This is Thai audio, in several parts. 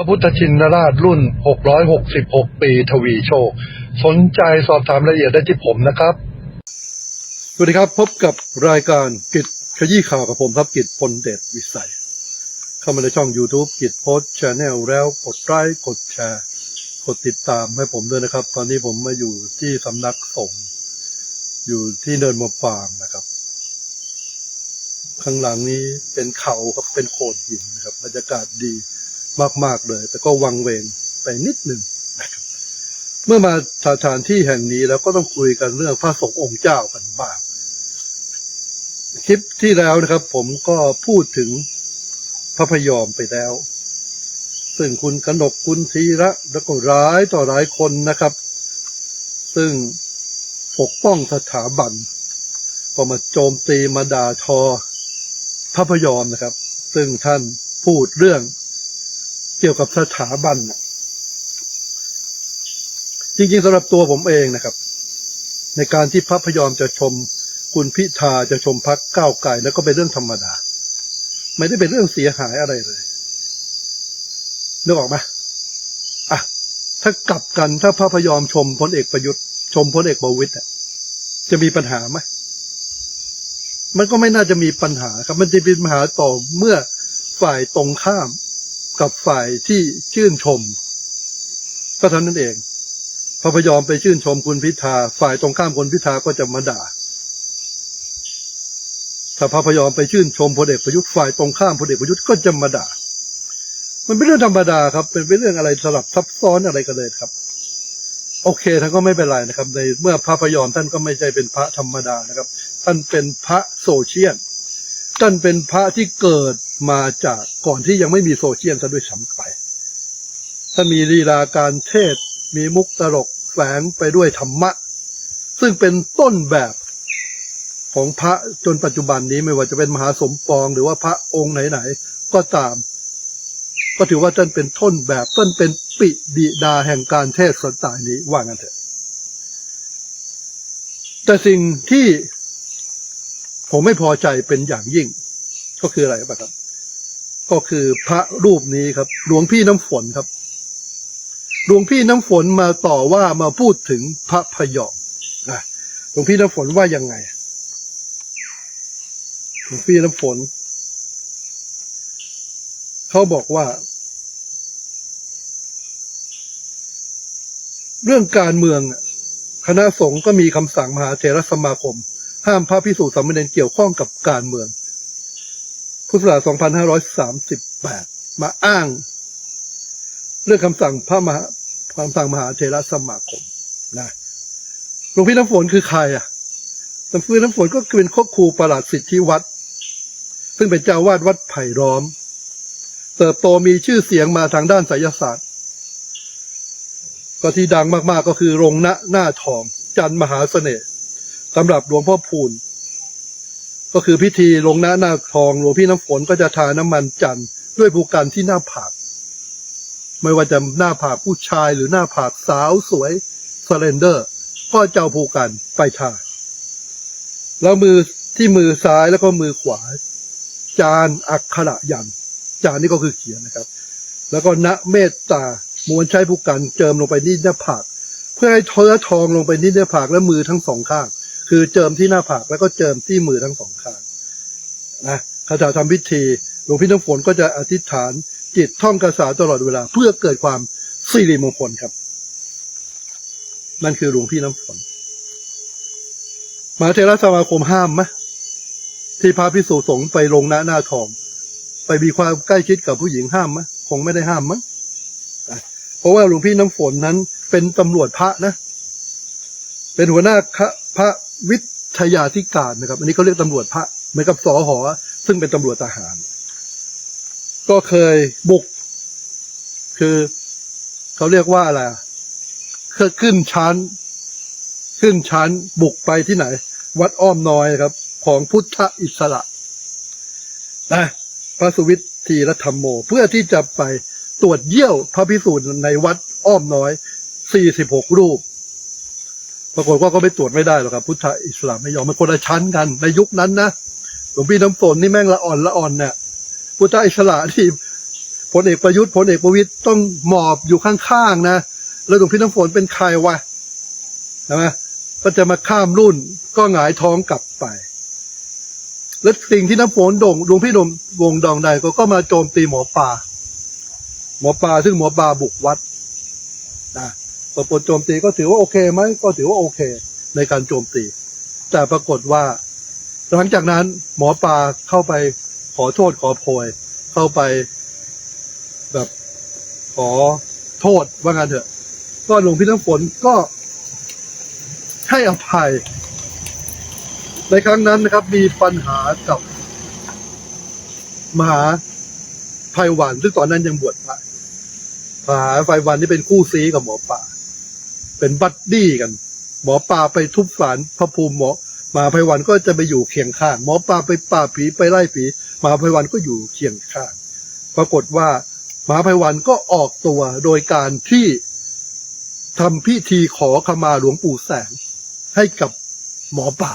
พระพุทธชินราชรุ่น 666 ปีทวีโชค สนใจสอบถามรายละเอียดได้ที่ผมนะครับ สวัสดีครับพบกับรายการกิจขยี้ข่าวกับผมครับกิจพลเดชวิสัย เข้ามาในช่อง YouTube กิจโพสชาแนลแล้วกดไลค์กดแชร์ กดติดตามให้ผมด้วยนะครับ ตอนนี้ผมมาอยู่ที่สำนักสงฆ์อยู่ที่เนินมะปรางนะครับ ข้างหลังนี้เป็นเขาครับเป็นโขดหินนะครับบรรยากาศดี มาก ๆเลย แต่ก็วังเวงไปนิดหนึ่งนะครับ เมื่อมาสถานที่แห่งนี้แล้วก็ต้องคุยกันเรื่องพระสงฆ์องค์เจ้ากันบ้าง คลิปที่แล้วนะครับ ผมก็พูดถึงพระพยอมไปแล้ว ซึ่งคุณกนกคุณธีระแล้วก็ร้ายต่อหลายคนนะครับ ซึ่งปกป้องสถาบัน ก็มาโจมตีมาด่าทอพระพยอมนะครับ ซึ่งท่านพูดเรื่อง เกี่ยวกับสถาบันจริงๆสำหรับตัวผมเองนะครับ ในการที่พระพยอมจะชมคุณพิธาจะชมพักก้าวไกลแล้วก็เป็นเรื่องธรรมดา ไม่ได้เป็นเรื่องเสียหายอะไรเลยนึกออกไหมอะถ้ากลับกันถ้าพระพยอมชมพลเอกประยุทธ์ ชมพลเอกประวิตยอะจะมีปัญหาไหมมันก็ไม่น่าจะมีปัญหาครับ มันจะเป็นปัญหาต่อเมื่อฝ่ายตรงข้าม กับฝ่ายที่ชื่นชม ก็เท่านั้นเองพระพยอมไปชื่นชมคุณพิธา ฝ่ายตรงข้ามคุณพิธาก็จะมาด่าถ้าพระพยอมไปชื่นชมพลเอกประยุทธ์ฝ่ายตรงข้ามพลเอกประยุทธ์ก็จะมาด่า มันเป็นเรื่องธรรมดาครับ เป็นเป็นเรื่องอะไรสลับซับซ้อนอะไรกันเลยครับ โอเคท่านก็ไม่เป็นไรนะครับ ในเมื่อพระพยอมท่านก็ไม่ใช่เป็นพระธรรมดานะครับ ท่านเป็นพระโซเชียล ท่านเป็นพระที่เกิดมาจากก่อนที่ยังไม่มีโซเชียลซะด้วยซ้ำไป ท่านมีลีลาการเทศ มีมุกตลกแฝงไปด้วยธรรมะ ซึ่งเป็นต้นแบบของพระจนปัจจุบันนี้ไม่ว่าจะเป็นมหาสมปอง หรือว่าพระองค์ไหนๆก็ตาม ก็ถือว่าท่านเป็นต้นแบบท่านเป็นปิบิดาแห่งการเทศสไตล์นี้ว่างันเถอะแต่สิ่งที่ ผมไม่พอใจเป็นอย่างยิ่ง ก็คืออะไรครับ ก็คือพระรูปนี้ครับ หลวงพี่น้ำฝนครับ หลวงพี่น้ำฝนมาต่อว่ามาพูดถึงพระพยอมนะหลวงพี่น้ำฝนว่ายังไงหลวงพี่น้ำฝน เขาบอกว่า เรื่องการเมืองคณะสงฆ์ก็มีคำสั่งมหาเถรสมาคม ห้ามพระพิสุสามเณรเกี่ยวข้องกับการเมือง พุทธศักราช2538 มาอ้าง เรื่องคำสั่งพระมหาคำสั่งมหาเถระสมาคมนะหลวงพี่น้ำฝนคือใครอะหลวงพี่น้ำฝนก็เป็นครอบครูประหลัดสิทธิวัด ซึ่งเป็นเจ้าวาดวัดไผ่ล้อม เติบโตมีชื่อเสียงมาทางด้านไสยศาสตร์ ก็ที่ดังมากๆก็คือรงณหน้าทอง จันมหาเสน่ห์ สำหรับหลวงพ่อพูนก็คือพิธีลงหน้าหน้าทองหลวงพี่น้ำฝนก็จะทาน้ำมันจันทร์ด้วยภูกันที่หน้าผาก ไม่ว่าจะหน้าผากผู้ชายหรือหน้าผากสาวสวยสเลนเดอร์ ก็จะเอาภูกันไปทา แล้วมือที่มือซ้ายแล้วก็มือขวา จานอักขระยัน จานนี่ก็คือเขียนนะครับ แล้วก็ณเมตตาม้วนใช้ผู้กันเจิมลงไปที่หน้าผาก เพื่อให้เท้อทองลงไปที่หน้าผากและมือทั้งสองข้าง คือเจิมที่หน้าผากแล้วก็เจิมที่มือทั้งสองข้างนะคาถาทำพิธีหลวงพี่น้ำฝนก็จะอธิษฐานจิตท่องกระสาตลอดเวลา เพื่อเกิดความสิริมงคลครับ นั่นคือหลวงพี่น้ำฝนมหาเทรสมาคมห้ามไหมที่พระพิสุสงฆ์ไปลงหน้าหน้าทอง ไปมีความใกล้ชิดกับผู้หญิงห้ามไหมคงไม่ได้ห้ามมั้งเพราะว่าหลวงพี่น้ำฝนนั้นเป็นตำรวจพระนะ เป็นหัวหน้าพระ วิทยาธิการนะครับ อันนี้เขาเรียกตำรวจพระเหมือนกับสอหอ ซึ่งเป็นตำรวจทหาร ก็เคยบุก คือเขาเรียกว่าอะไรคือขึ้นชั้น ขึ้นชั้นบุกไปที่ไหน วัดอ้อมน้อยครับ ของพุทธอิสระนะพระสุวิทย์ทีรธรรมโม เพื่อที่จะไปตรวจเยี่ยวพระพิสูจน์ในวัดอ้อมน้อย 46 รูป ปรากฏว่าก็ไม่ตรวจไม่ได้หรอกครับ พุทธอิสระไม่ยอมมันคนละชั้นกัน ในยุคนั้นนะหลวงพี่น้ำฝนนี่แม่งละอ่อนละอ่อนเนี่ยพุทธอิสระที่พลเอกประยุทธ์พลเอกประวิตยต้องหมอบอยู่ข้างๆนะแล้วหลวงพี่น้ำฝนเป็นใครวะใช่ไหมก็จะมาข้ามรุ่นก็หงายท้องกลับไป แล้วสิ่งที่น้ำฝนโด่งหลวงพี่ดมวงดองใดก็ก็มาโจมตีหมอปลาหมอปลาซึ่งหมอปลาบุกวัดนะ พอปนโจมตีก็ถือว่าโอเคไหมก็ถือว่าโอเค ในการโจมตี แต่ปรากฏว่า หลังจากนั้นหมอปลาเข้าไปขอโทษขอโพย เข้าไปแบบขอโทษว่างั้นเถอะ ก็หลวงพี่น้ำฝนก็ให้อภัย ในครั้งนั้นนะครับ มีปัญหากับมหาภัยวันซึ่งตอนนั้นยังบวชพระมหาภัยวันนี่เป็นคู่ซีกับหมอป่า เป็นบัดดี้กัน หมอป่าไปทุบสารพระภูมิหมอมาภัยวันก็จะไปอยู่เคียงข้าง หมอป่าไปป่าผีไปไล่ผีมาภัยวันก็อยู่เคียงข้าง ปรากฏว่ามาภัยวันก็ออกตัวโดยการที่ทำพิธีขอขมาหลวงปู่แสงให้กับหมอป่า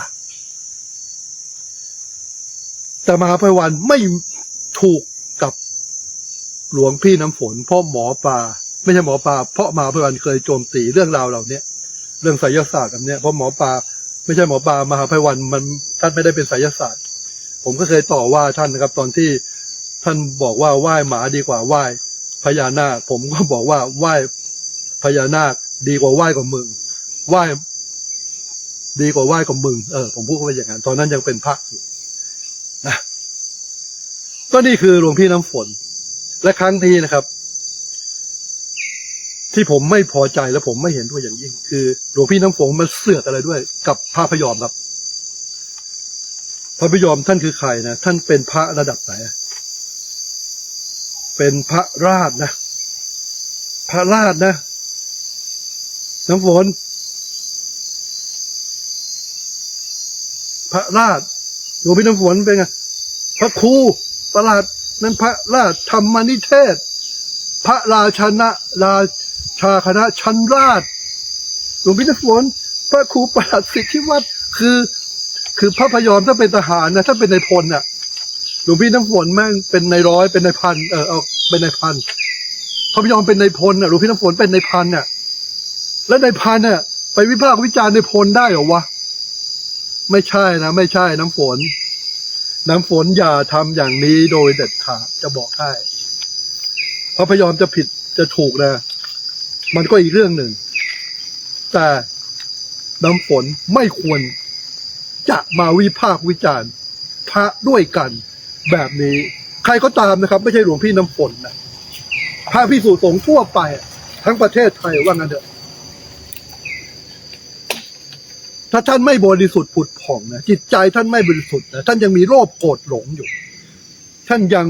แต่มหาภัยวันไม่ถูกกับหลวงพี่น้ำฝนเพราะหมอปลา ไม่ใช่หมอปลาเพราะมหาภัยวันเคยโจมตีเรื่องราวเหล่าเนี้ยเรื่องไสยศาสตร์แบบเนี้ยเพราะหมอปลาไม่ใช่หมอปลามหาภัยวันมันท่านไม่ได้เป็นไสยศาสตร์ ผมก็เคยต่อว่าท่านนะครับ ตอนที่ท่านบอกว่าไหว้หมาดีกว่าไหว้พญานาค ผมก็บอกว่าไหว้พญานาคดีกว่าไหว้กับมึงไหว้ดีกว่าไหว้กับมึงเออผมพูดว่าอย่างนั้นตอนนั้นยังเป็นพระอยู่นะก็นี่คือหลวงพี่น้ำฝน และครั้งนี้นะครับ ที่ผมไม่พอใจและผมไม่เห็นด้วยอย่างยิ่ง คือหลวงพี่น้ำฝนมันเสือกอะไรด้วย กับพระพยอมครับ พระพยอมท่านคือใครนะท่านเป็นพระระดับไหนเป็นพระราชนะ พระราชนะ น้ำฝนพระราชหลวงพี่น้ำฝนเป็นไงพระครูประหลาดนั้นพระราชธรรมนิเทศ พระราชนะราชาคณะชั้นราชหลวงพี่น้ำฝนพระครูประหลัดสิทธิวัฒน์คือ คือพระพยอมถ้าเป็นทหารนะถ้าเป็นนายพลน่ะหลวงพี่น้ำฝนแม่งเป็นนายร้อยเป็นนายพันเออเอาเป็นนายพันพระพยอมเป็นนายพลน่ะหลวงพี่น้ำฝนเป็นนายพันน่ะ แล้วนายพันน่ะ ไปวิพากษ์วิจารณ์นายพลได้เหรอวะไม่ใช่นะไม่ใช่น้ำฝน น้ำฝนอย่าทำอย่างนี้โดยเด็ดขาดจะบอกให้พระพยอมจะผิดจะถูกนะ มันก็อีกเรื่องหนึ่ง แต่น้ำฝนไม่ควรจะมาวิพากษ์วิจารณ์พระด้วยกันแบบนี้ ใครก็ตามนะครับ ไม่ใช่หลวงพี่น้ำฝนนะพระพิสุสงฆ์ทั่วไป ทั้งประเทศไทยว่างั้นเถอะถ้าท่านไม่บริสุทธิ์ผุดผ่องนะจิตใจท่านไม่บริสุทธิ์นะท่านยังมีโลภโกรธหลงอยู่ ท่านยัง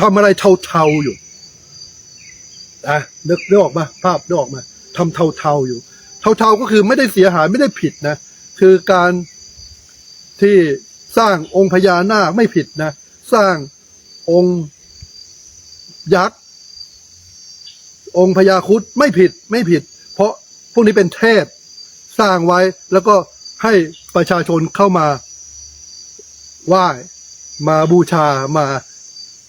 ทำอะไรเทาๆอยู่ นะนึกนึกออกมาภาพนึกออกมาทำเทาๆอยู่ เทาๆก็คือไม่ได้เสียหายไม่ได้ผิดนะ คือการที่สร้างองค์พญานาคไม่ผิดนะ สร้างองค์ยักษ์องค์พญาคุดไม่ผิดไม่ผิด เพราะพวกนี้เป็นเทพสร้างไว้แล้วก็ให้ประชาชนเข้ามาไหว้มาบูชามา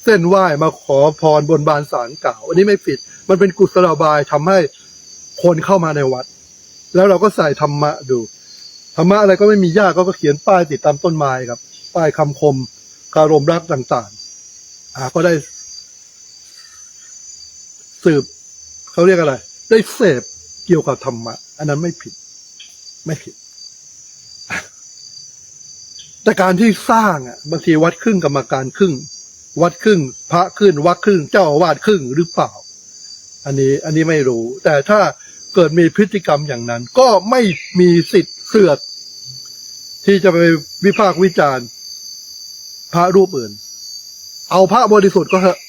เส้นไหว้มาขอพรบนบานสารกล่าว อันนี้ไม่ผิด มันเป็นกุศโลบายทำให้คนเข้ามาในวัด แล้วเราก็ใส่ธรรมะดูธรรมะอะไรก็ไม่มียากก็เขียนป้ายติดตามต้นไม้ครับ ป้ายคำคมคารมรักต่างๆอ่าก็ได้ สืบเขาเรียกอะไร ได้เสพเกี่ยวกับธรรมะ อันนั้นไม่ผิด ไม่ผิด แต่การที่สร้างอะบางทีวัดครึ่งกรรมการครึ่ง วัดครึ่ง พระครึ่งวัดครึ่ง เจ้าอาวาสครึ่งหรือเปล่า อันนี้อันนี้ไม่รู้ แต่ถ้าเกิดมีพฤติกรรมอย่างนั้น ก็ไม่มีสิทธิ์เสือกที่จะไปวิพากษ์วิจารณ์ พระรูปอื่น เอาพระบริสุทธิ์ก็เถอะ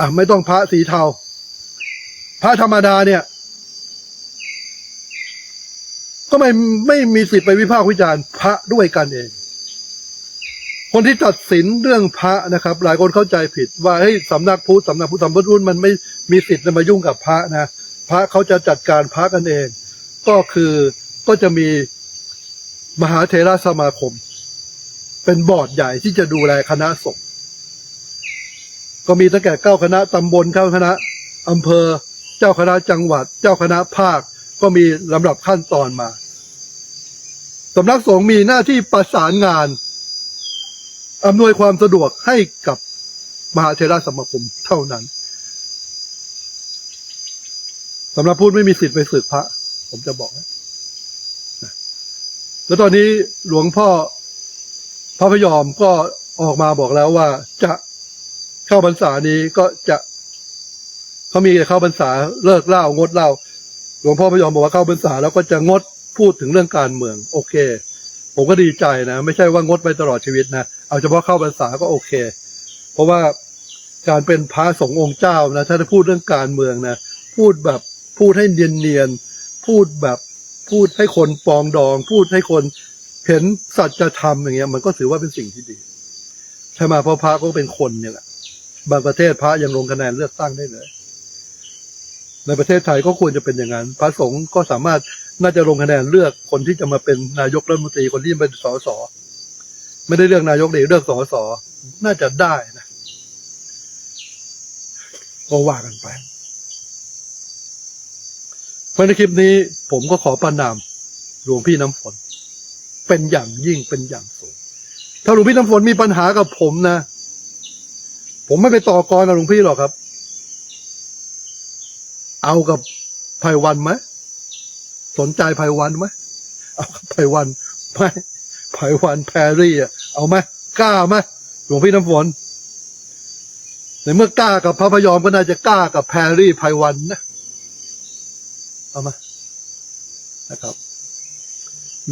อะไม่ต้องพระสีเทา พระธรรมดาเนี่ย ก็ไม่ไม่มีสิทธิ์ไปวิพากษ์วิจารณ์พระด้วยกันเอง คนที่ตัดสินเรื่องพระนะครับ หลายคนเข้าใจผิด ว่าเฮ้ยสำนักพุทธสำนักพุทธสำนักพุทธมันไม่มีสิทธิ์จะมายุ่งกับพระนะ พระเขาจะจัดการพระกันเอง ก็คือก็จะมีมหาเถราสมาคม เป็นบอร์ดใหญ่ที่จะดูแลคณะสงฆ์ก็มีตั้งแต่เก้าคณะตำบลเก้าคณะอำเภอ เจ้าคณะจังหวัด เจ้าคณะภาค ก็มีลำดับขั้นตอนมาสำนักสงฆ์มีหน้าที่ประสานงาน อำนวยความสะดวกให้กับมหาเทราสมาคมเท่านั้นสำหรับพูดไม่มีสิทธิ์ไปศึกพระ ผมจะบอกนะแล้วตอนนี้หลวงพ่อพระพยอมก็ออกมาบอกแล้วว่าจะเข้าพรรษานี้ก็จะเขามีเข้าพรรษาเลิกเล้างดเล้าหลวงพ่อพยอมบอกว่าเข้าพรรษาแล้วก็จะงดพูดถึงเรื่องการเมือง โอเค ผมก็ดีใจนะ ไม่ใช่ว่างดไปตลอดชีวิตนะ เอาเฉพาะเข้าพรรษาก็โอเค เพราะว่าการเป็นพระสงฆ์องค์เจ้านะถ้าจะพูดเรื่องการเมืองนะพูดแบบพูดให้เนียนๆพูดแบบพูดให้คนปองดอง พูดให้คนเห็นสัจธรรมอย่างเงี้ย มันก็ถือว่าเป็นสิ่งที่ดีใช่ไหมเพราะพระก็เป็นคนเนี่ยแหละบางประเทศพระยังลงคะแนนเลือกตั้งได้เลย ในประเทศไทยก็ควรจะเป็นอย่างนั้น พระสงฆ์ก็สามารถน่าจะลงคะแนนเลือกคนที่จะมาเป็นนายกรัฐมนตรีคนที่เป็นสส ไม่ได้เลือกนายกเด็กเลือกสสน่าจะได้นะก็ว่ากันไปเพราะในคลิปนี้ ผมก็ขอประนามหลวงพี่น้ำฝน เป็นอย่างยิ่งเป็นอย่างสูง ถ้าหลวงพี่น้ำฝนมีปัญหากับผมนะ ผมไม่ไปต่อกรกับหลวงพี่หรอกครับ เอากับไพวันไหมสนใจไพวันไหมเอากับไพวันไหม ไพวันแพรรี่อะเอาไหมกล้าไหมหลวงพี่น้ำฝนในเมื่อกล้ากับพระพยอมก็น่าจะกล้ากับแพรรี่ไพวันนะเอามานะครับ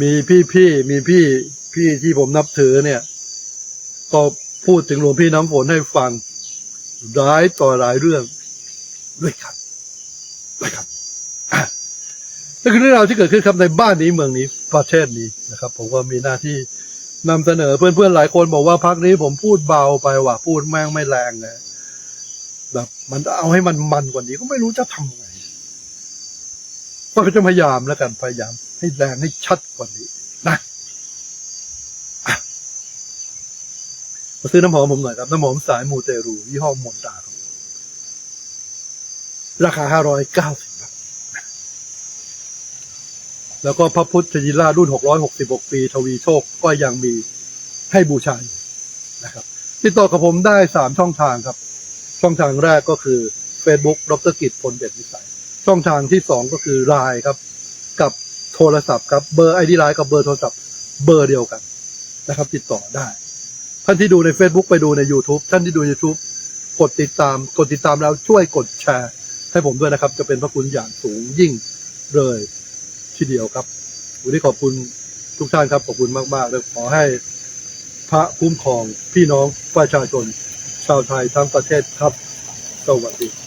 มีพี่พี่ๆมีพี่พี่ที่ผมนับถือเนี่ย ก็พูดถึงหลวงพี่น้ำฝนให้ฟังร้ายต่อหลายเรื่องด้วยกันด้วยกัน นั่นคือเรื่องราวที่เกิดขึ้นครับในบ้านนี้เมืองนี้ประเทศนี้นะครับ ผมก็มีหน้าที่นำเสนอเพื่อนๆหลายคนบอกว่าพักนี้ผมพูดเบาไปว่ะพูดแม่งไม่แรงเลยแบบมันเอาให้มันมันกว่านี้ก็ไม่รู้จะทำไงก็จะพยายามแล้วกันพยายาม ให้แรงให้ชัดกว่านี้นะอะมาซื้อน้ำหอมผมหน่อยครับ น้ำหอมสายมูเตรูยี่ห้อมนตาครับราคาห้าร้อยเก้าสิบบาท แล้วก็พระพุทธยีราชรุ่นหกร้อยหกสิบหกปี ทวีโชคก็ยังมีให้บูชายนะครับติดต่อกับผมได้สามช่องทางครับ ช่องทางแรกก็คือ Facebook ดรกิจพลเด็ดวิสัย ช่องทางที่สองก็คือไลน์ครับ กับโทรศัพท์ครับเบอร์ไอดีไลน์กับเบอร์โทรศัพท์เบอร์เดียวกันนะครับ ติดต่อได้ ท่านที่ดูใน Facebook ไปดูใน YouTube ท่านที่ดู YouTube กดติดตามกดติดตามแล้วช่วยกดแชร์ ให้ผมด้วยนะครับ จะเป็นพระคุณอย่างสูงยิ่งเลย ทีเดียวครับ วันนี้ขอบคุณทุกท่านครับ ขอบคุณมากๆและขอให้พระคุ้มครองพี่น้องประชาชน ชาวไทยทั้งประเทศครับ สวัสดี